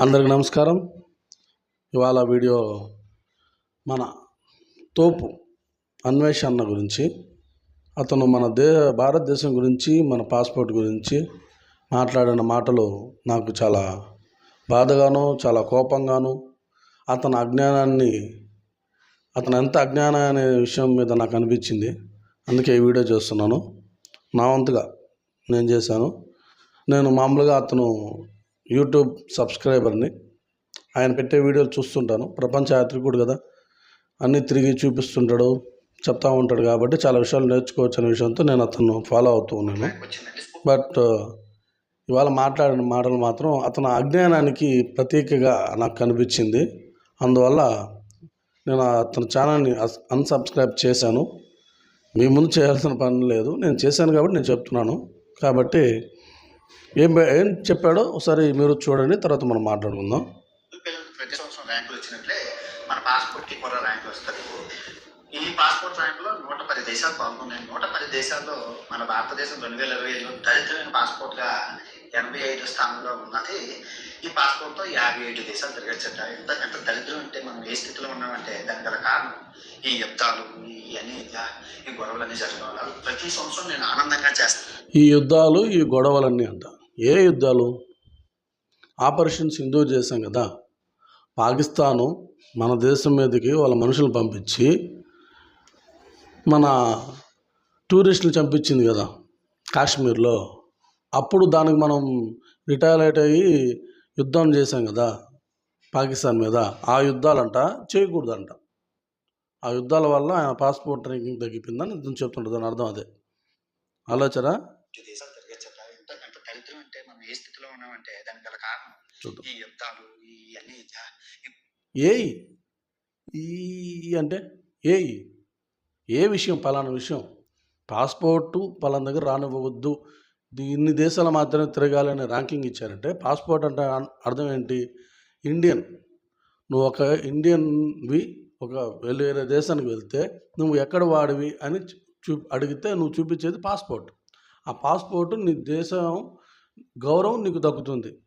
అందరికి నమస్కారం. ఇవాళ వీడియో మన తోపు అన్వేషణ గురించి అతను మన దే భారతదేశం గురించి మన పాస్పోర్ట్ గురించి మాట్లాడిన మాటలు నాకు చాలా బాధగాను చాలా కోపంగాను అతని అజ్ఞానాన్ని అతను ఎంత అజ్ఞానం అనే విషయం మీద నాకు అనిపించింది. అందుకే ఈ వీడియో చేస్తున్నాను. నా వంతుగా నేను చేశాను. నేను మామూలుగా అతను యూట్యూబ్ సబ్స్క్రైబర్ని. ఆయన పెట్టే వీడియోలు చూస్తుంటాను. ప్రపంచ యాత్రికుడు కదా. అన్నీ తిరిగి చూపిస్తుంటాడు చెప్తా ఉంటాడు కాబట్టి చాలా విషయాలు నేర్చుకోవచ్చు అనే విషయంతో నేను అతను ఫాలో అవుతూ ఉన్నాను. బట్ ఇవాళ మాట్లాడిన మాటలు మాత్రం అతను అజ్ఞానానికి ప్రతీకగా నాకు కనిపించింది అందువల్ల నేను అతని ఛానల్ని అన్సబ్స్క్రైబ్ చేశాను. మీ ముందు చేయాల్సిన పని లేదు. నేను చేశాను కాబట్టి నేను చెప్తున్నాను. కాబట్టి ఏం ఏం చెప్పాడో ఒకసారి మీరు చూడండి తర్వాత మనం మాట్లాడుకుందాం. పిల్లలకు ప్రతి సంవత్సరం ర్యాంకులు వచ్చినట్లే మన పాస్పోర్ట్కి కూడా ర్యాంకులు వస్తుంది ఈ పాస్పోర్ట్ ర్యాంకులో నూట పది దేశాలు పాల్గొన్నాయి. నూట పది దేశాల్లో మన భారతదేశం రెండు వేల ఇరవై ఐదులో దళితమైన పాస్పోర్ట్గా ఎనభై ఐదు స్థానంలో ఉన్నది. ఈ పాస్పోర్ట్తో యాభై ఐదు దేశాలు తిరగచ్చట. ఎంత ఎంత దరిద్రం అంటే మనం ఏ స్థితిలో ఉన్నామంటే దానికి గల కారణం ఈ యుద్ధాలు ఈ ఈ గొడవలన్నీ జరగడం ప్రతి సంవత్సరం నేను ఆనందంగా చేస్తాను ఈ యుద్ధాలు ఈ గొడవలన్నీ అంట ఏ యుద్ధాలు? ఆపరేషన్ సింధూర్ చేశాం కదా. పాకిస్తాను మన దేశం మీదకి వాళ్ళ మనుషులు పంపించి మన టూరిస్టులు చంపించింది కదా కాశ్మీర్లో. అప్పుడు దానికి మనం రిటైర్లైట్ అయ్యి యుద్ధం చేశాం కదా పాకిస్తాన్ మీద. ఆ యుద్ధాలంట చేయకూడదంట. ఆ యుద్ధాల వల్ల ఆయన పాస్పోర్ట్ ర్యాంకింగ్ తగ్గిపోయిందని అర్థం చెప్తుంటుంది దాని అర్థం అదే. ఆలోచన? దరిద్రం అంటే మనం ఏ స్థితిలో ఉన్నామంటే దానికి గల కారణం ఈ యుద్ధాలు ఈ అన్ని ఈ అంటే ఏయి! ఏ విషయం? పలానా విషయం? పాస్పోర్టు పలానా దగ్గర రానివ్వద్దు ఇన్ని దేశాలు మాత్రమే తిరగాలని ర్యాంకింగ్ ఇచ్చారంటే పాస్పోర్ట్ అంటే అర్థం ఏంటి? ఇండియన్. నువ్వు ఒక ఇండియన్వి ఒక వెళ్ళి వేరే దేశానికి వెళ్తే నువ్వు ఎక్కడ వాడివి? అని చూ అడిగితే నువ్వు చూపించేది పాస్పోర్ట్. ఆ పాస్పోర్ట్ నీ దేశం గౌరవం నీకు దక్కుతుంది.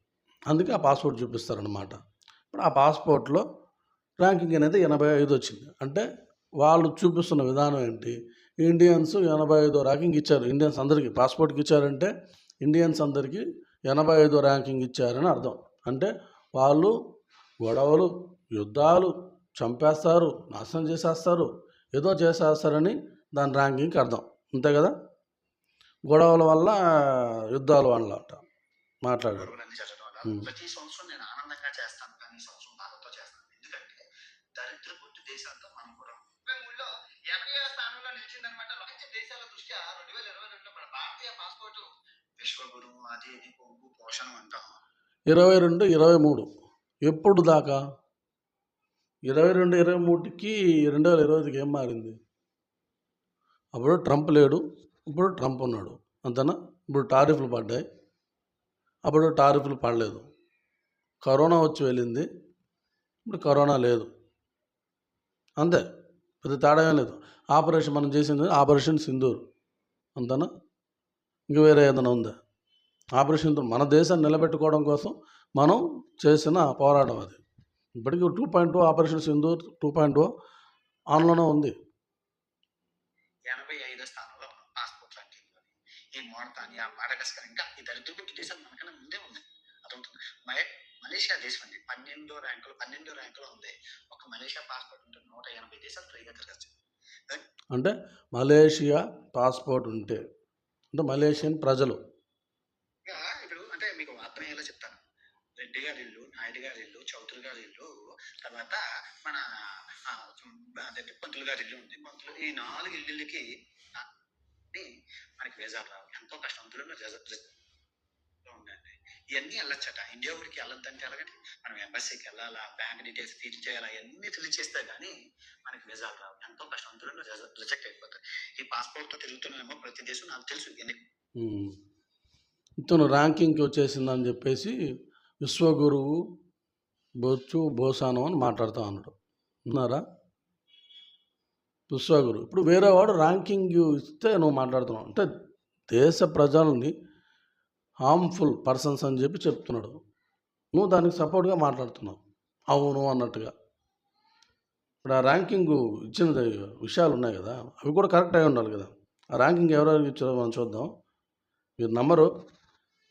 అందుకే ఆ పాస్పోర్ట్ చూపిస్తారనమాట ఇప్పుడు ఆ పాస్పోర్ట్లో ర్యాంకింగ్ అనేది ఎనభై ఐదు వచ్చింది. అంటే వాళ్ళు చూపిస్తున్న విధానం ఏంటి? ఇండియన్స్ ఎనభై ఐదో ర్యాంకింగ్ ఇచ్చారు. ఇండియన్స్ అందరికీ పాస్పోర్ట్కి ఇచ్చారంటే ఇండియన్స్ అందరికీ ఎనభై ఐదో ర్యాంకింగ్ ఇచ్చారని అర్థం. అంటే వాళ్ళు గొడవలు యుద్ధాలు చంపేస్తారు నాశనం చేసేస్తారు ఏదో చేసేస్తారని దాని ర్యాంకింగ్కి అర్థం. అంతే కదా? గొడవల వల్ల యుద్ధాల వల్ల అంట మాట్లాడారు గొడవలన్నీ జరగడం వల్ల. ప్రతి సంవత్సరం నేను ఆనందంగా చేస్తాను కానీ ఈ సంవత్సరం బాధతో చేస్తాను. ఎందుకంటే దరిద్ర కొట్టి దేశాలతో మనం కూడా ముప్పై మూడులో ఎనభై ఏడు స్థానంలో నిలిచిందనమాట. ప్రపంచ దేశాల దృష్ట్యా రెండు వేల ఇరవై రెండులో మన భారతీయ పాస్పోర్ట్ విశ్వగురు అది ఇది పొంగు పోషణం అంటాం. ఇరవై రెండు ఇరవై మూడు. ఎప్పుడు దాకా? ఇరవై రెండు ఇరవై మూడుకి రెండు వేల ఇరవై ఐదుకి ఏం మారింది? అప్పుడు ట్రంప్ లేడు ఇప్పుడు ట్రంప్ ఉన్నాడు అంతేనా? ఇప్పుడు టారిఫ్లు పడ్డాయి అప్పుడు టారిఫ్లు పడలేదు. కరోనా వచ్చి వెళ్ళింది ఇప్పుడు కరోనా లేదు. అంతే పెద్ద తేడా లేదు. ఆపరేషన్ మనం చేసింది ఆపరేషన్ సింధూర్ అంతేనా? ఇంక వేరే ఏదైనా ఉందా? ఆపరేషన్ మన దేశాన్ని నిలబెట్టుకోవడం కోసం మనం చేసిన పోరాటం అది. ఇప్పటికీ two point two operation Sindoor two point two ఆన్లోనే ఉంది. ఎనభై ఐదో స్థానంలో పాస్పోర్ట్ ర్యాంకింగ్ ఈ మోడతాని ఆ మాడగస్కర్ ఇంకా ఈ దరిద్ర కొట్టి దేశాలు మనకన్నా ముందే ఉంది. అదొకటి. మలే మలేషియా దేశం అండి. పన్నెండో ర్యాంకులో పన్నెండో ర్యాంకులో ఉంది. ఒక మలేషియా పాస్పోర్ట్ ఉంటే నూట ఎనభై దేశాలు ఫ్రీగా తిరగచ్చు అంటే మలేషియా పాస్పోర్ట్ ఉంటే అంటే మలేషియన్ ప్రజలు. ఇప్పుడు అంటే మీకు ఆత్మీయంగా చెప్తాను. రెడ్డి గారి ఇల్లు నాయుడు గారి ఇల్లు చౌదరి గారి ఇల్లు తర్వాత మన అదే పంతులు గారి ఇల్లు ఉంది. పంతులు ఈ నాలుగు ఇల్లులకి మనకి వేజాలు రావు ఎంతో కష్టం అందులో ఉందండి ఇవన్నీ వెళ్ళొచ్చట. ఇండియా ఊరికి వెళ్ళొద్దంటే ఎలాగంటే మనం ఎంబసీకి వెళ్ళాలా బ్యాంక్ డీటెయిల్స్ తీర్చి చేయాలా ఇవన్నీ ఫిల్ చేస్తే కానీ మనకి వేజాలు రావు. ఎంతో కష్టం అందులో రిజెక్ట్ అయిపోతాయి ఈ పాస్పోర్ట్తో తిరుగుతున్నామో ప్రతి దేశం నాకు తెలుసు. ఎన్ని ఇతను ర్యాంకింగ్కి వచ్చేసిందని చెప్పేసి విశ్వగురువు బొచ్చు బోసానం అని మాట్లాడుతూ ఉన్నాడు ఉన్నారా పుష్పగురు ఇప్పుడు వేరే వాడు ర్యాంకింగ్ ఇస్తే నువ్వు మాట్లాడుతున్నావు. అంటే దేశ ప్రజల్ని హార్మ్ఫుల్ పర్సన్స్ అని చెప్పి చెప్తున్నాడు. నువ్వు దానికి సపోర్ట్గా మాట్లాడుతున్నావు. అవును అన్నట్టుగా. ఇప్పుడు ఆ ర్యాంకింగ్ ఇచ్చిన విషయాలు ఉన్నాయి కదా అవి కూడా కరెక్ట్ అయి ఉండాలి కదా. ఆ ర్యాంకింగ్ ఎవరెవరికి ఇచ్చారో మనం చూద్దాం. మీరు నెంబరు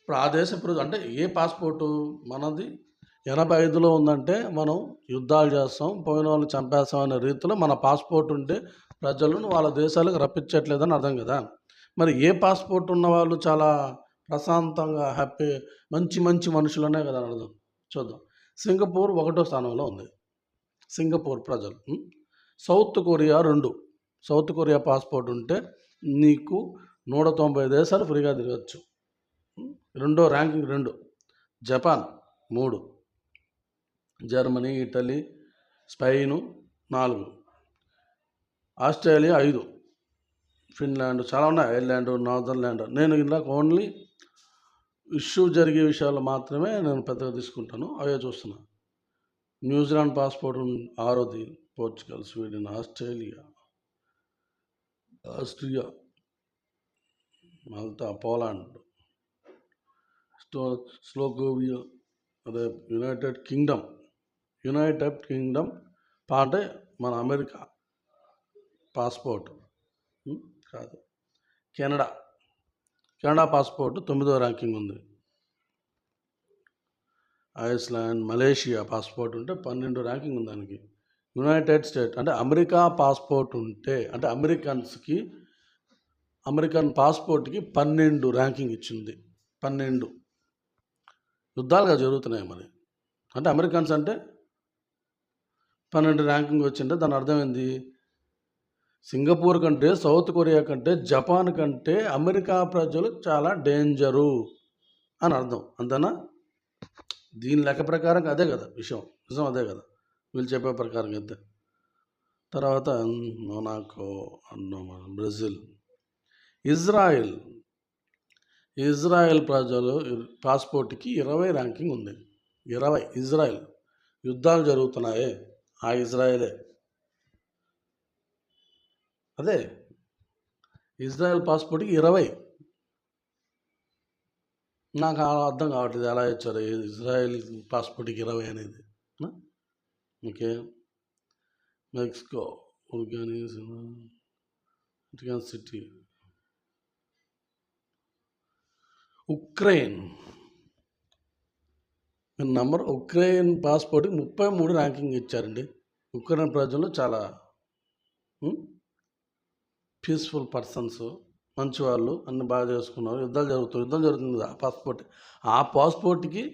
ఇప్పుడు ఆ దేశ ప్రజలు అంటే ఏ పాస్పోర్టు మనది? ఎనభై ఐదులో ఉందంటే మనం యుద్ధాలు చేస్తాం పోయిన వాళ్ళని చంపేస్తాం అనే రీతిలో మన పాస్పోర్ట్ ఉంటే ప్రజలను వాళ్ళ దేశాలకు రప్పించట్లేదని అర్థం కదా. మరి ఏ పాస్పోర్ట్ ఉన్న వాళ్ళు చాలా ప్రశాంతంగా హ్యాపీ మంచి మంచి మనుషులనే కదా అని అర్థం. చూద్దాం. సింగపూర్ ఒకటో స్థానంలో ఉంది. సింగపూర్ ప్రజలు. సౌత్ కొరియా రెండు. సౌత్ కొరియా పాస్పోర్ట్ ఉంటే నీకు నూట తొంభై దేశాలు ఫ్రీగా తిరగచ్చు. రెండో ర్యాంకింగ్ రెండు. జపాన్ మూడు. జర్మనీ ఇటలీ స్పెయిను నాలుగు. ఆస్ట్రేలియా ఐదు. ఫిన్లాండ్ చాలా ఉన్నాయి. ఐర్లాండ్ నార్దర్లాండ్ నేను ఇందాక ఓన్లీ ఇష్యూ జరిగే విషయాలు మాత్రమే నేను పెద్దగా తీసుకుంటాను. అవే చూస్తున్నా. న్యూజిలాండ్ పాస్పోర్ట్ ఆరోది Portugal Sweden Australia Austria Malta Poland slo Slovakia అదే యునైటెడ్ కింగ్డమ్. యునైటెడ్ కింగ్డమ్ పాట మన అమెరికా. పాస్పోర్ట్. కాదు. కెనడా. కెనడా పాస్పోర్ట్ తొమ్మిదో ర్యాంకింగ్ ఉంది. ఐస్లాండ్ మలేషియా పాస్పోర్ట్ ఉంటే పన్నెండు ర్యాంకింగ్ ఉంది దానికి. యునైటెడ్ స్టేట్ అంటే అమెరికా పాస్పోర్ట్ ఉంటే అంటే అమెరికన్స్కి అమెరికన్ పాస్పోర్ట్కి పన్నెండు ర్యాంకింగ్ ఇచ్చింది. పన్నెండు. యుద్ధాలుగా జరుగుతున్నాయి మరి. అంటే అమెరికన్స్ అంటే పన్నెండు ర్యాంకింగ్ వచ్చింటే దాని అర్థమైంది సింగపూర్ కంటే సౌత్ కొరియా కంటే జపాన్ కంటే అమెరికా ప్రజలు చాలా డేంజరు అని అర్థం. అంతేనా? దీని లెక్క ప్రకారం అదే కదా విషయం. నిజం అదే కదా. వీళ్ళు చెప్పే ప్రకారం అయితే. తర్వాత మొనాకో అన్నో బ్రెజిల్. ఇజ్రాయెల్. ఇజ్రాయెల్ ప్రజలు పాస్పోర్ట్కి ఇరవై ర్యాంకింగ్ ఉంది. ఇరవై. ఇజ్రాయెల్. యుద్ధాలు జరుగుతున్నాయే. ఆ ఇజ్రాయెలే. అదే ఇజ్రాయెల్ పాస్పోర్ట్కి ఇరవై. నాకు అర్థం కావట్లేదు ఎలా ఇచ్చారు? ఇజ్రాయెల్ పాస్పోర్ట్కి ఇరవై అనేది. ఓకే. మెక్సికో ఉర్గానిస్ సిటీ. ఉక్రెయిన్. నంబర్ ఉక్రెయిన్ పాస్పోర్ట్కి ముప్పై మూడు ర్యాంకింగ్ ఇచ్చారండి. ఉక్రెయిన్ ప్రజలు చాలా పీస్ఫుల్ పర్సన్స్ మంచివాళ్ళు అన్ని బాగా చేసుకున్నారు. యుద్ధాలు జరుగుతుంది యుద్ధం జరుగుతుంది ఆ పాస్పోర్ట్ ఆ పాస్పోర్ట్కి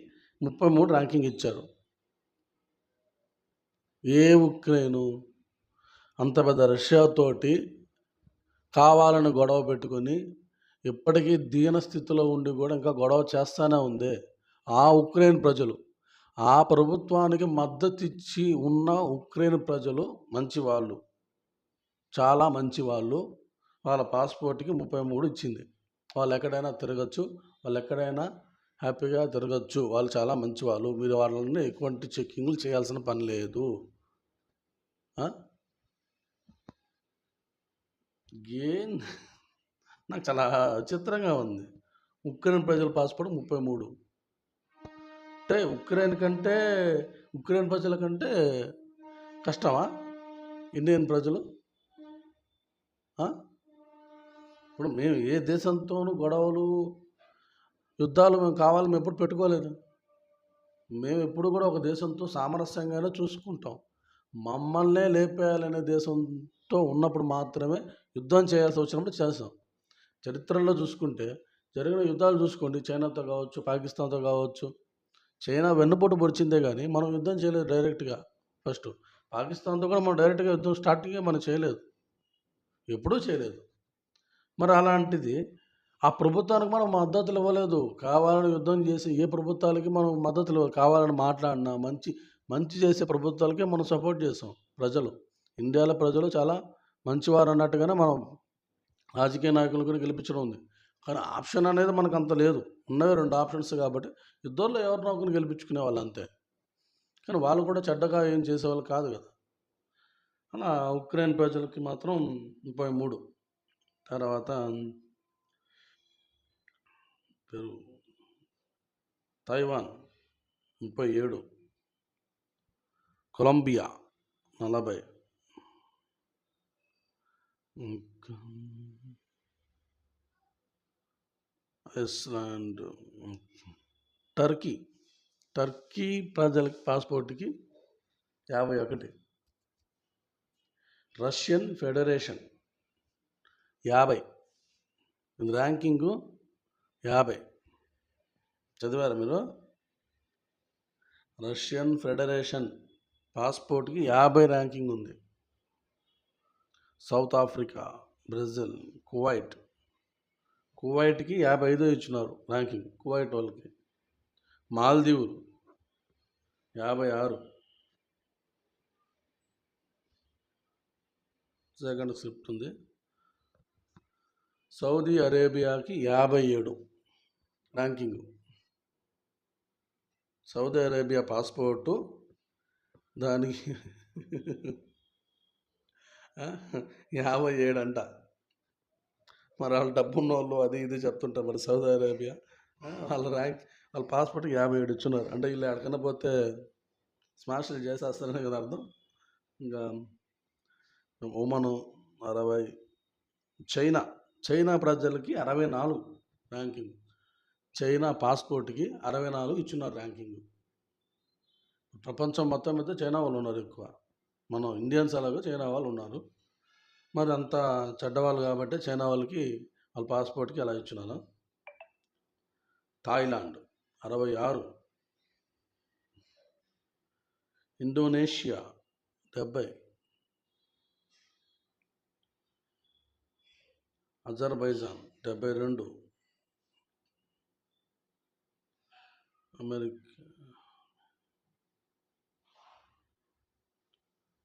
ముప్పై మూడు ర్యాంకింగ్ ఇచ్చారు. ఏ ఉక్రెయిను? అంత పెద్ద రష్యాతోటి కావాలని గొడవ పెట్టుకొని ఇప్పటికీ దీన స్థితిలో ఉండి కూడా ఇంకా గొడవ చేస్తానే ఉంది. ఆ ఉక్రెయిన్ ప్రజలు. ఆ ప్రభుత్వానికి మద్దతు ఇచ్చి ఉన్న ఉక్రెయిన్ ప్రజలు మంచివాళ్ళు. చాలా మంచి వాళ్ళు వాళ్ళ పాస్పోర్ట్కి ముప్పై మూడు ఇచ్చింది. వాళ్ళు ఎక్కడైనా తిరగచ్చు వాళ్ళు ఎక్కడైనా హ్యాపీగా తిరగచ్చు. వాళ్ళు చాలా మంచి వాళ్ళు మీరు వాళ్ళని ఎటువంటి చెక్కింగ్లు చేయాల్సిన పని లేదు. ఏం? నాకు చాలా విచిత్రంగా ఉంది. ఉక్రెయిన్ ప్రజల పాస్పోర్ట్ ముప్పై మూడు. అంటే ఉక్రెయిన్ కంటే ఉక్రెయిన్ ప్రజల కంటే కష్టమా? ఇండియన్ ప్రజలు? ఇప్పుడు మేము ఏ దేశంతోనూ గొడవలు యుద్ధాలు మేము కావాలి మేము ఎప్పుడు పెట్టుకోలేదు. మేము ఎప్పుడు కూడా ఒక దేశంతో సామరస్యంగానే చూసుకుంటాం. మమ్మల్నే లేపేయాలనే దేశంతో ఉన్నప్పుడు మాత్రమే యుద్ధం చేయాల్సి వచ్చినప్పుడు చేస్తాం. చరిత్రలో చూసుకుంటే జరిగిన యుద్ధాలు చూసుకోండి. చైనాతో కావచ్చు పాకిస్తాన్తో కావచ్చు. చైనా వెన్నుపోటు పొడిచిందే కానీ మనం యుద్ధం చేయలేదు డైరెక్ట్గా. ఫస్ట్ పాకిస్తాన్తో కూడా మనం డైరెక్ట్గా యుద్ధం స్టార్టింగే మనం చేయలేదు. ఎప్పుడూ చేయలేదు. మరి అలాంటిది ఆ ప్రభుత్వానికి మనం మద్దతులు ఇవ్వలేదు. కావాలని యుద్ధం చేసి ఏ ప్రభుత్వాలకి మనం మద్దతులు కావాలని మాట్లాడినా మంచి మంచి చేసే ప్రభుత్వాలకే మనం సపోర్ట్ చేసాం ప్రజలు. ఇండియాలో ప్రజలు చాలా మంచివారు అన్నట్టుగానే మనం రాజకీయ నాయకులు కూడా గెలిపించడం ఉంది. కానీ ఆప్షన్ అనేది మనకు అంత లేదు. ఉన్నవి రెండు ఆప్షన్స్ కాబట్టి ఇద్దరిలో ఎవరినో ఒకరిని గెలిపించుకునే వాళ్ళు అంతే. కానీ వాళ్ళు కూడా చెడ్డగా ఏం చేసేవాళ్ళు కాదు కదా. అలా ఉక్రెయిన్ ప్రజలకి మాత్రం ముప్పై మూడు. తర్వాత పెరు తైవాన్ ముప్పై ఏడు. కొలంబియా నలభై. ఇంకా ఐస్లాండ్ టర్కీ. టర్కీ ప్రజలకి పాస్పోర్ట్కి యాభై ఒకటి. రష్యన్ ఫెడరేషన్ యాభై. ర్యాంకింగు యాభై. చదివారా మీరు? రష్యన్ ఫెడరేషన్ పాస్పోర్ట్కి యాభై ర్యాంకింగ్ ఉంది సౌత్ ఆఫ్రికా బ్రెజిల్ కువైట్. కువైట్కి యాభై ఐదు ఇచ్చినారు ర్యాంకింగ్ కువైట్ వాళ్ళకి. మాల్దీవులు యాభై ఆరు సెకండ్ స్క్రిప్ట్ ఉంది. సౌదీ అరేబియాకి యాభై ఏడు ర్యాంకింగ్. సౌదీ అరేబియా పాస్పోర్టు దానికి యాభై ఏడు అంట. మరి వాళ్ళు డబ్బున్న వాళ్ళు అది ఇది చెప్తుంటారు మరి సౌదీ అరేబియా. వాళ్ళ ర్యాంక్ వాళ్ళ పాస్పోర్ట్కి యాభై ఏడు ఇచ్చున్నారు. అంటే వీళ్ళు ఎక్కడికైనా పోతే స్మాష్లు చేసేస్తారనే కదా అర్థం? ఇంకా ఒమను అరవై చైనా చైనా ప్రజలకి అరవై నాలుగు ర్యాంకింగ్. చైనా పాస్పోర్ట్కి అరవై నాలుగు ఇచ్చున్నారు ర్యాంకింగ్. ప్రపంచం మొత్తం మీద చైనా వాళ్ళు ఉన్నారు ఎక్కువ. మనం ఇండియన్స్ అలాగే చైనా వాళ్ళు ఉన్నారు. మరి అంత చెడ్డవాళ్ళు కాబట్టి చైనా వాళ్ళకి వాళ్ళ పాస్పోర్ట్కి అలా ఇచ్చినాను థాయిలాండ్ అరవై ఆరు ఇండోనేషియా డెబ్బై. అజర్బైజాన్ డెబ్బై రెండు అమెరికా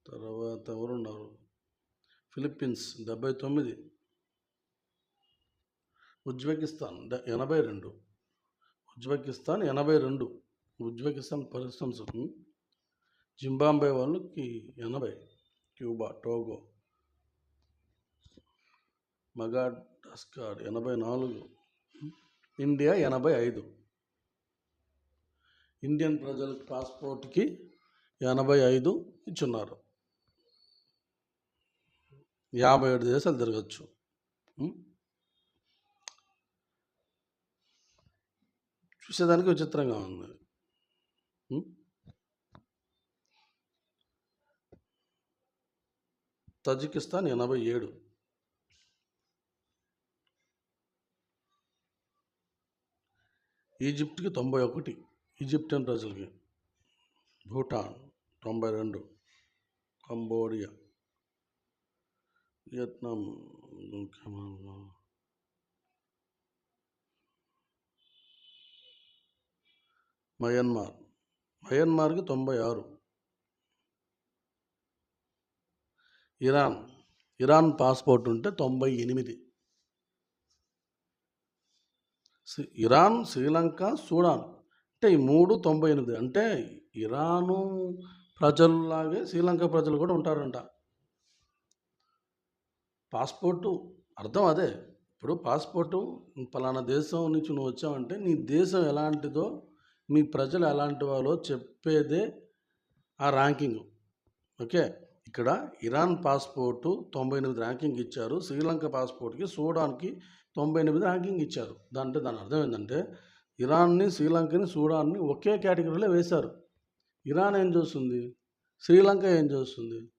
తర్వాత ఎవరున్నారు? ఫిలిప్పీన్స్ డెబ్బై తొమ్మిది ఉజ్బెకిస్తాన్ ఎనభై రెండు ఉజ్బెకిస్తాన్ ఎనభై రెండు ఉజ్బెకిస్తాన్ పర్సన్స్ జింబాంబే వాళ్ళకి ఎనభై క్యూబా టోగో మగాడస్కార్ ఎనభై నాలుగు ఇండియా ఎనభై ఐదు. ఇండియన్ ప్రజల పాస్పోర్ట్కి ఎనభై ఐదు ఇచ్చున్నారు. యాభై ఏడు దేశాలు తిరగచ్చు. చూసేదానికి విచిత్రంగా ఉంది. తజికిస్తాన్ ఎనభై ఏడు. ఈజిప్ట్కి తొంభై ఒకటి. ఈజిప్టియన్ ప్రజలకి. భూటాన్ తొంభై రెండు. కంబోడియా. వియత్నాం ఇంకేమన్నా? మయన్మార్ మయన్మార్కి తొంభై ఆరు. ఇరాన్ ఇరాన్ పాస్పోర్ట్ ఉంటే తొంభై ఎనిమిది. ఇరాన్ శ్రీలంక సూడాన్ అంటే ఈ మూడు తొంభై ఎనిమిది. అంటే ఇరాను ప్రజల్లాగే శ్రీలంక ప్రజలు కూడా ఉంటారంట. పాస్పోర్టు అర్థం అదే. ఇప్పుడు పాస్పోర్టు పలానా దేశం నుంచి నువ్వు వచ్చావంటే నీ దేశం ఎలాంటిదో మీ ప్రజలు ఎలాంటి వాళ్ళో చెప్పేదే ఆ ర్యాంకింగ్. ఓకే? ఇక్కడ ఇరాన్ పాస్పోర్టు తొంభై ఎనిమిది ర్యాంకింగ్ ఇచ్చారు. శ్రీలంక పాస్పోర్ట్కి సూడాన్కి తొంభై ఎనిమిది ర్యాంకింగ్ ఇచ్చారు. దాంట్లో దాని అర్థం ఏంటంటే ఇరాన్ని శ్రీలంకని సూడాన్ని ఒకే కేటగిరీలో వేశారు. ఇరాన్ ఏం చేస్తుంది? శ్రీలంక ఏం చేస్తుంది?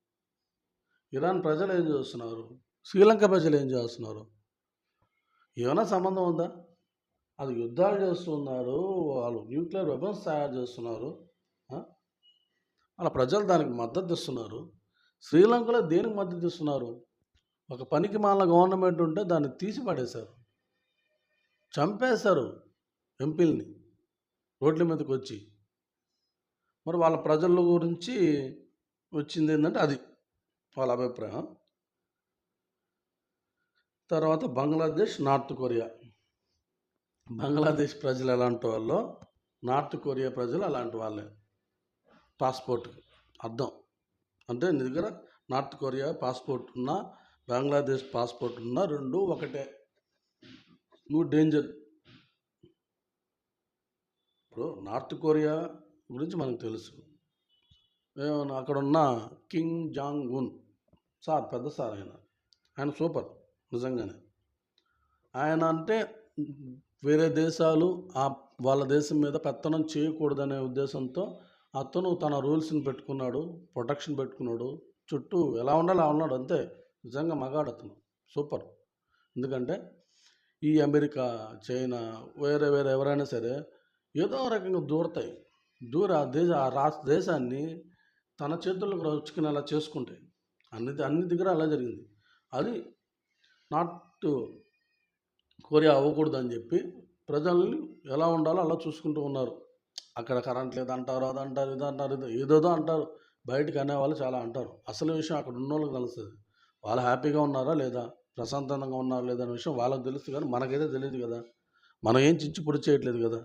ఇరాన్ ప్రజలు ఏం చేస్తున్నారు? శ్రీలంక ప్రజలు ఏం చేస్తున్నారు? ఏమైనా సంబంధం ఉందా? అది యుద్ధాలు చేస్తున్నారు వాళ్ళు న్యూక్లియర్ వెపన్స్ తయారు చేస్తున్నారు వాళ్ళ ప్రజలు దానికి మద్దతు ఇస్తున్నారు. శ్రీలంకలో దేనికి మద్దతు ఇస్తున్నారు? ఒక పనికి మాల గవర్నమెంట్ ఉంటే దాన్ని తీసి పడేశారు చంపేశారు ఎంపీల్ని రోడ్ల మీదకి వచ్చి. మరి వాళ్ళ ప్రజల గురించి వచ్చింది ఏంటంటే అది. వాళ్ళ అభిప్రాయం. తర్వాత బంగ్లాదేశ్ నార్త్ కొరియా. బంగ్లాదేశ్ ప్రజలు ఎలాంటి వాళ్ళో నార్త్ కొరియా ప్రజలు అలాంటి వాళ్ళే. పాస్పోర్ట్ అర్థం. అంటే నీ దగ్గర నార్త్ కొరియా పాస్పోర్ట్ ఉన్నా బంగ్లాదేశ్ పాస్పోర్ట్ ఉన్నా రెండు ఒకటే. నువ్వు డేంజర్. ఇప్పుడు నార్త్ కొరియా గురించి మనకు తెలుసు. అక్కడ ఉన్న కింగ్ జాంగ్ ఉన్. సార్ పెద్ద సార్ ఆయన. ఆయన సూపర్. నిజంగానే. ఆయన అంటే వేరే దేశాలు ఆ వాళ్ళ దేశం మీద పెత్తనం చేయకూడదనే ఉద్దేశంతో అతను తన రూల్స్ని పెట్టుకున్నాడు ప్రొటెక్షన్ పెట్టుకున్నాడు చుట్టూ ఎలా ఉండాలో అలా ఉన్నాడు. అంతే నిజంగా మగాడు అతను. సూపర్. ఎందుకంటే ఈ అమెరికా చైనా వేరే వేరే ఎవరైనా సరే ఏదో రకంగా దూరతాయి. దూర దేశ ఆ రాష్ట్ర దేశాన్ని తన చేతుల్లోకి రచుకునేలా చేసుకుంటాయి. అన్ని అన్ని దగ్గర అలా జరిగింది. అది నాట్ కొరియా అవ్వకూడదని చెప్పి ప్రజల్ని ఎలా ఉండాలో అలా చూసుకుంటూ ఉన్నారు. అక్కడ కరెంట్ లేదంటారు అంటారు అది అంటారు ఇది అంటారు ఏదేదో అంటారు. బయటకు అనేవాళ్ళు చాలా అంటారు. అసలు విషయం అక్కడ ఉన్న వాళ్ళకి తెలుస్తుంది. వాళ్ళు హ్యాపీగా ఉన్నారా లేదా? ప్రశాంతంగా ఉన్నారా లేదా అనే విషయం వాళ్ళకి తెలుస్తుంది కానీ మనకైతే తెలియదు కదా. మనం ఏం చించి పొడి చేయట్లేదు కదా.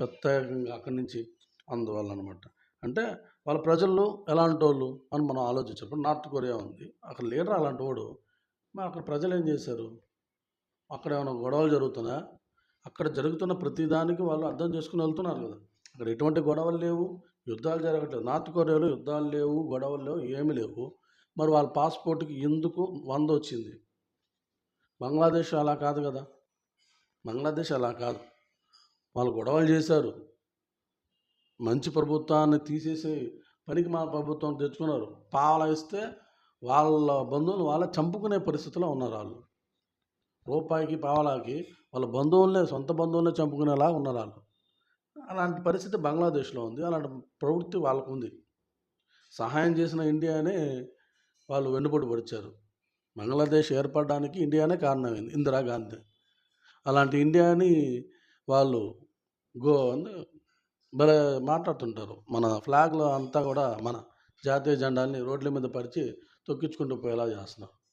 ప్రత్యేకంగా అక్కడి నుంచి అందువల్ల అనమాట అంటే వాళ్ళ ప్రజలు ఎలాంటి వాళ్ళు అని మనం ఆలోచించినప్పుడు నార్త్ కొరియా ఉంది. అక్కడ లీడర్ అలాంటి వాడు మరి అక్కడ ప్రజలు ఏం చేశారు? అక్కడ ఏమైనా గొడవలు జరుగుతున్నా? అక్కడ జరుగుతున్న ప్రతిదానికి వాళ్ళు అర్థం చేసుకుని వెళ్తున్నారు కదా. అక్కడ ఎటువంటి గొడవలు లేవు యుద్ధాలు జరగట్లేదు. నార్త్ కొరియాలో యుద్ధాలు లేవు గొడవలు లేవు ఏమీ లేవు. మరి వాళ్ళ పాస్పోర్ట్కి ఎందుకు వంద వచ్చింది? బంగ్లాదేశ్ అలా కాదు కదా. బంగ్లాదేశ్ అలా కాదు. వాళ్ళు గొడవలు చేశారు. మంచి ప్రభుత్వాన్ని తీసేసి పనికి మా ప్రభుత్వం తెచ్చుకున్నారు. పావలా ఇస్తే వాళ్ళ బంధువులు వాళ్ళ చంపుకునే పరిస్థితిలో ఉన్నారు వాళ్ళు. రూపాయికి పావలాకి వాళ్ళ బంధువులనే సొంత బంధువులనే చంపుకునేలా ఉన్నారు వాళ్ళు. అలాంటి పరిస్థితి బంగ్లాదేశ్లో ఉంది. అలాంటి ప్రవృత్తి వాళ్ళకు ఉంది సహాయం చేసిన ఇండియానే వాళ్ళు వెన్నుపోటు పడిచారు. బంగ్లాదేశ్ ఏర్పడడానికి ఇండియానే కారణమైంది ఇందిరాగాంధీ అలాంటి ఇండియాని వాళ్ళు గో భలే మాట్లాడుతుంటారు. మన ఫ్లాగ్లో అంతా కూడా మన జాతీయ జెండాల్ని రోడ్ల మీద పరిచి తొక్కించుకుంటూ పోయేలా చేస్తున్నారు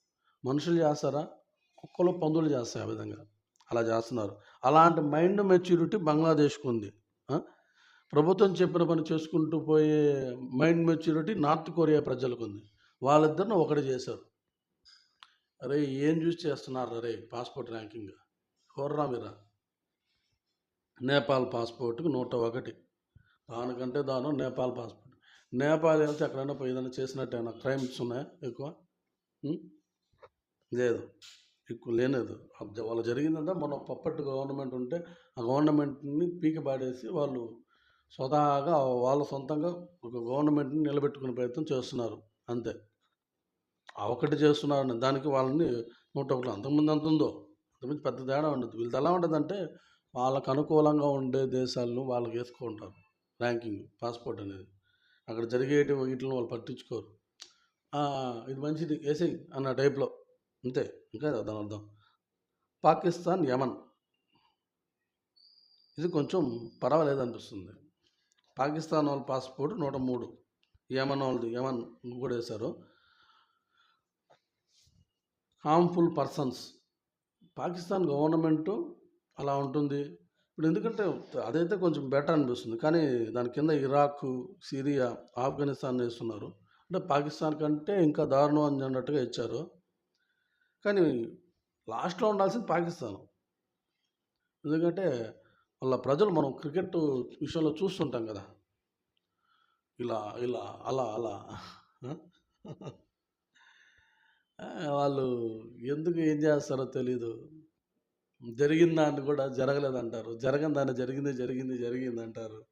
మనుషులు చేస్తారా? కుక్కలు పందులు చేస్తాయి ఆ విధంగా. అలా చేస్తున్నారు. అలాంటి మైండ్ మెచ్యూరిటీ బంగ్లాదేశ్కు ఉంది. ప్రభుత్వం చెప్పిన పని చేసుకుంటూ పోయే మైండ్ మెచ్యూరిటీ నార్త్ కొరియా ప్రజలకు ఉంది. వాళ్ళిద్దరిని ఒకటి చేశారు. అరే ఏం చూసి చేస్తున్నారు? అరే పాస్పోర్ట్ ర్యాంకింగ్. హోర్రా మీరా? నేపాల్ పాస్పోర్ట్కి నూట ఒకటి. దానికంటే దానం నేపాల్ పాస్పోర్ట్. నేపాల్ వెళ్తే ఎక్కడైనా పోయి ఏదైనా చేసినట్టేనా క్రైమ్స్ ఉన్నాయా ఎక్కువ? లేదు. ఎక్కువ లేనేది. వాళ్ళు జరిగిందంటే మన పప్పట్టు గవర్నమెంట్ ఉంటే ఆ గవర్నమెంట్ని పీకి పాడేసి వాళ్ళు స్వతహాగా వాళ్ళ సొంతంగా ఒక గవర్నమెంట్ని నిలబెట్టుకునే ప్రయత్నం చేస్తున్నారు. అంతే. ఒకటి చేస్తున్నారని దానికి వాళ్ళని నూట ఒకటి అంతకుముందు అంత ఉందో అంతకుముందు పెద్ద తేడా ఉండదు. వీళ్ళది ఎలా ఉంటుందంటే వాళ్ళకు అనుకూలంగా ఉండే దేశాలను వాళ్ళకి వేసుకుంటారు ర్యాంకింగ్ పాస్పోర్ట్ అనేది. అక్కడ జరిగేటి వీటిని వాళ్ళు పట్టించుకోరు. ఇది మంచిది వేసేయి అన్న టైప్లో. అంతే ఇంకా దాని అర్థం. పాకిస్తాన్ యమన్. ఇది కొంచెం పర్వాలేదు అనిపిస్తుంది పాకిస్తాన్ వాళ్ళ పాస్పోర్ట్ నూట మూడు. యమన్ వాళ్ళది యమన్ కూడా వేశారు. Harmful persons. పాకిస్తాన్ గవర్నమెంటు అలా ఉంటుంది. ఇప్పుడు ఎందుకంటే అదైతే కొంచెం బెటర్ అనిపిస్తుంది. కానీ దాని కింద ఇరాక్ సిరియా ఆఫ్ఘనిస్తాన్ వేస్తున్నారు. అంటే పాకిస్తాన్ కంటే ఇంకా దారుణం అని అన్నట్టుగా ఇచ్చారు. కానీ లాస్ట్లో ఉండాల్సింది పాకిస్తాన్. ఎందుకంటే వాళ్ళ ప్రజలు మనం క్రికెట్ విషయంలో చూస్తుంటాం కదా. ఇలా ఇలా అలా అలా. వాళ్ళు ఎందుకు ఏం చేస్తారో తెలీదు. జరిగిన దాన్ని కూడా జరగలేదంటారు. జరగని దాన్ని జరిగింది జరిగింది జరిగింది అంటారు.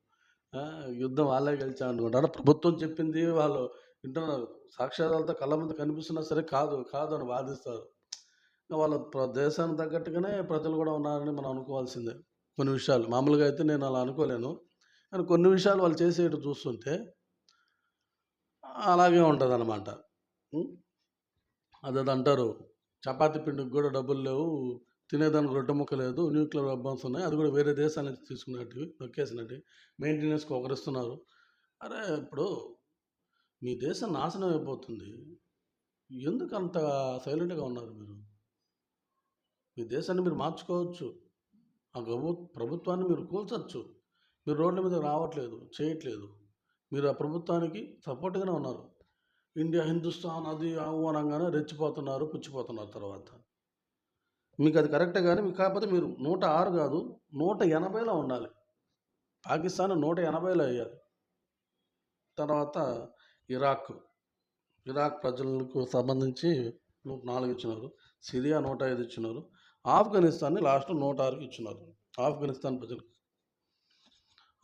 యుద్ధం వాళ్ళే గెలిచా అనుకుంటారు. ప్రభుత్వం చెప్పింది వాళ్ళు వింటున్నారు. సాక్ష్యాలతో కళ్ళ ముందు కనిపిస్తున్నా సరే కాదు కాదు అని వాదిస్తారు. వాళ్ళ ప్ర- దేశానికి తగ్గట్టుగానే ప్రజలు కూడా ఉన్నారని మనం అనుకోవాల్సిందే. కొన్ని విషయాలు. మామూలుగా అయితే నేను అలా అనుకోలేను. కానీ కొన్ని విషయాలు వాళ్ళు చేసేటి చూస్తుంటే అలాగే ఉంటుంది అనమాట అదే అంటారు. చపాతి పిండికి కూడా డబ్బులు లేవు. తినేదానికి రొట్టె ముక్క లేదు న్యూక్లియర్ వెపన్స్ ఉన్నాయి. అది కూడా వేరే దేశాల నుంచి తీసుకున్నట్టు నొక్కేసినట్టు మెయింటెనెన్స్కి ఒకరిస్తున్నారు అరే ఇప్పుడు మీ దేశం నాశనం అయిపోతుంది. ఎందుకు అంత సైలెంట్గా ఉన్నారు మీరు? మీ దేశాన్ని మీరు మార్చుకోవచ్చు. ఆ గబు ప్రభుత్వాన్ని మీరు కూల్చొచ్చు. మీరు రోడ్ల మీద రావట్లేదు చేయట్లేదు. మీరు ఆ ప్రభుత్వానికి సపోర్ట్గానే ఉన్నారు. ఇండియా హిందుస్థాన్ అది అవు రెచ్చిపోతున్నారు పుచ్చిపోతున్నారు తర్వాత. మీకు అది కరెక్టే కానీ మీకు కాకపోతే మీరు నూట ఆరు కాదు నూట ఎనభైలో ఉండాలి. పాకిస్తాన్ నూట ఎనభైలో అయ్యారు. తర్వాత ఇరాక్ ఇరాక్ ప్రజలకు సంబంధించి నూట నాలుగు ఇచ్చినారు సిరియా నూట ఐదు ఇచ్చినారు ఆఫ్ఘనిస్తాన్ని లాస్ట్ నూట ఆరుకి ఇచ్చినారు ఆఫ్ఘనిస్తాన్ ప్రజలకు.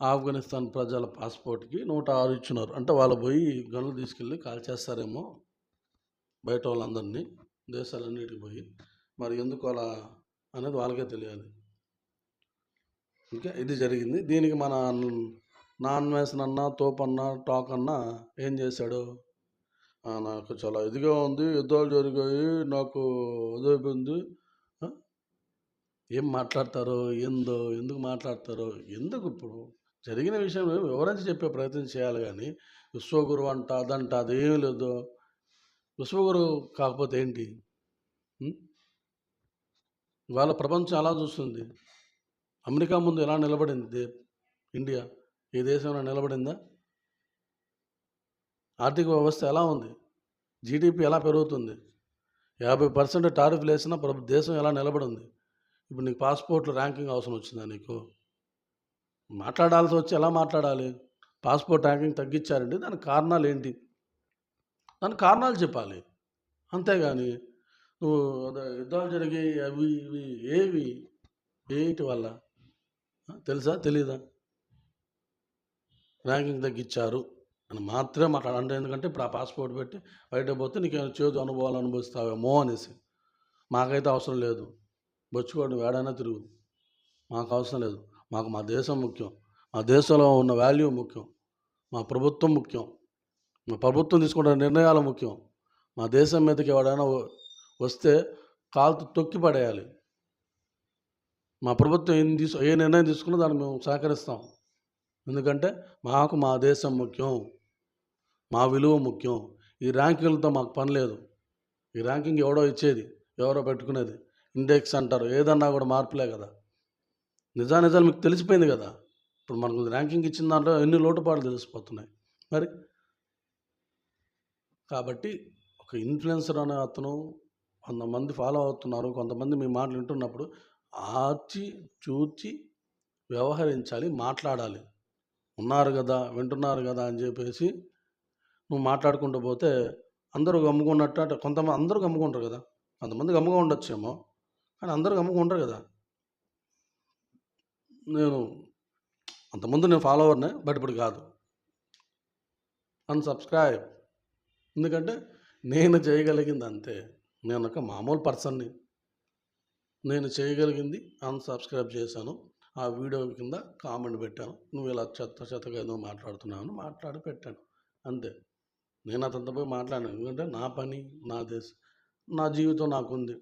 ఆఫ్ఘనిస్తాన్ ప్రజల పాస్పోర్ట్కి నూట ఆరు ఇచ్చినారు. అంటే వాళ్ళు పోయి గనులు తీసుకెళ్ళి కాల్ చేస్తారేమో బయట వాళ్ళందరినీ దేశాలన్నిటికి పోయి. మరి ఎందుకు అలా అనేది వాళ్ళకే తెలియాలి. ఇంకా ఇది జరిగింది. దీనికి మన నాన్ వేసిన అన్న తోపన్న టాక్ అన్న ఏం చేశాడు? నాకు చాలా ఇదిగా ఉంది యుద్ధాలు జరిగాయి నాకు అదైపోయింది. ఏం మాట్లాడతారో ఏందో ఎందుకు మాట్లాడతారో ఎందుకు ఇప్పుడు జరిగిన విషయం వివరించి చెప్పే ప్రయత్నం చేయాలి కానీ విశ్వగురు అంట అదంట అదేమీ లేదు. విశ్వగురు కాకపోతే ఏంటి? ఇవాళ ప్రపంచం ఎలా చూస్తుంది. అమెరికా ముందు ఎలా నిలబడింది? దే- ఇండియా ఈ దేశంలో నిలబడిందా? ఆర్థిక వ్యవస్థ ఎలా ఉంది? జీడిపి ఎలా పెరుగుతుంది? యాభై పర్సెంట్ టారిఫ్లు వేసినా ప్రభు దేశం ఎలా నిలబడింది? ఇప్పుడు నీకు పాస్పోర్ట్లు ర్యాంకింగ్ అవసరం వచ్చిందా నీకు? మాట్లాడాల్సి వచ్చి ఎలా మాట్లాడాలి? పాస్పోర్ట్ ర్యాంకింగ్ తగ్గించారండి దానికి కారణాలు ఏంటి? దానికి కారణాలు చెప్పాలి. అంతేగాని యుద్ధాలు జరిగి అవి ఇవి ఏవి? ఏంటి వల్ల? తెలుసా? తెలీదా? ర్యాంకింగ్ తగ్గించారు అని మాత్రమే మాట్లాడండి ఎందుకంటే ఇప్పుడు ఆ పాస్పోర్ట్ పెట్టి బయట పోతే నీకు ఏమైనా చేదు అనుభవాలు అనుభవిస్తావేమో అనేసి. మాకైతే అవసరం లేదు. బొచ్చుకోండి వేడైనా తిరుగు. మాకు అవసరం లేదు. మాకు మా దేశం ముఖ్యం. మా దేశంలో ఉన్న వాల్యూ ముఖ్యం. మా ప్రభుత్వం ముఖ్యం. మా ప్రభుత్వం తీసుకుంటున్న నిర్ణయాలు ముఖ్యం. మా దేశం మీదకి ఎవడైనా వస్తే కాలుతో తొక్కి పడేయాలి. మా ప్రభుత్వం ఏం తీసు ఏ నిర్ణయం తీసుకున్నా దాన్ని మేము సహకరిస్తాం. ఎందుకంటే మాకు మా దేశం ముఖ్యం. మా విలువ ముఖ్యం. ఈ ర్యాంకింగ్లతో మాకు పని లేదు. ఈ ర్యాంకింగ్ ఎవడో ఇచ్చేది ఎవరో పెట్టుకునేది. ఇండెక్స్ అంటారు ఏదన్నా కూడా మార్పులే కదా. నిజానిజాలు మీకు తెలిసిపోయింది కదా. ఇప్పుడు మనకు ర్యాంకింగ్ ఇచ్చిన దాంట్లో ఎన్ని లోటుపాట్లు తెలిసిపోతున్నాయి. మరి? కాబట్టి ఒక ఇన్ఫ్లుయెన్సర్ అనే అతను కొంతమంది ఫాలో అవుతున్నారు కొంతమంది మీ మాటలు వింటున్నప్పుడు ఆచి చూచి వ్యవహరించాలి మాట్లాడాలి. ఉన్నారు కదా వింటున్నారు కదా అని చెప్పేసి నువ్వు మాట్లాడుకుంటూ పోతే అందరూ గమ్ముకున్నట్టు అంటే కొంతమంది అందరూ గమ్ముకుంటారు కదా. కొంతమంది గమ్ముగా ఉండొచ్చేమో కానీ అందరూ గమ్ముగా కదా. నేను అంతకుముందు నేను ఫాలోవర్నే బట్ ఇప్పుడు కాదు. అన్సబ్స్క్రైబ్ ఎందుకంటే నేను చేయగలిగింది అంతే నేను ఒక మామూలు పర్సన్ని. నేను చేయగలిగింది అన్సబ్స్క్రైబ్ చేశాను. ఆ వీడియో కింద కామెంట్ పెట్టాను. నువ్వు ఇలా చెత్త చెత్తగా ఏదో మాట్లాడుతున్నావు అని మాట్లాడి పెట్టాను. అంతే. నేను అతనితో పోయి మాట్లాడాను ఎందుకంటే నా పని నా దేశం నా జీవితం నాకుంది.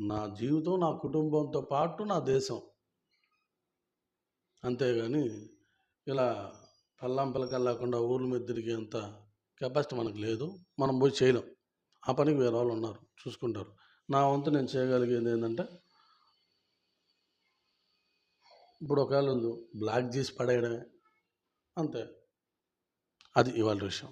నా జీవితం నా కుటుంబంతో పాటు నా దేశం. అంతేగాని ఇలా పల్లం పిల్లకలు లేకుండా ఊర్ల మీద తిరిగేంత కెపాసిటీ మనకు లేదు. మనం పోయి చేయలేం. ఆ పనికి వేరే వాళ్ళు ఉన్నారు చూసుకుంటారు. నా వంతు నేను చేయగలిగేది ఏంటంటే ఇప్పుడు ఒకవేళ ఉంది బ్లాక్ చేసి పడేయడమే అంతే. అది ఇవాళ విషయం.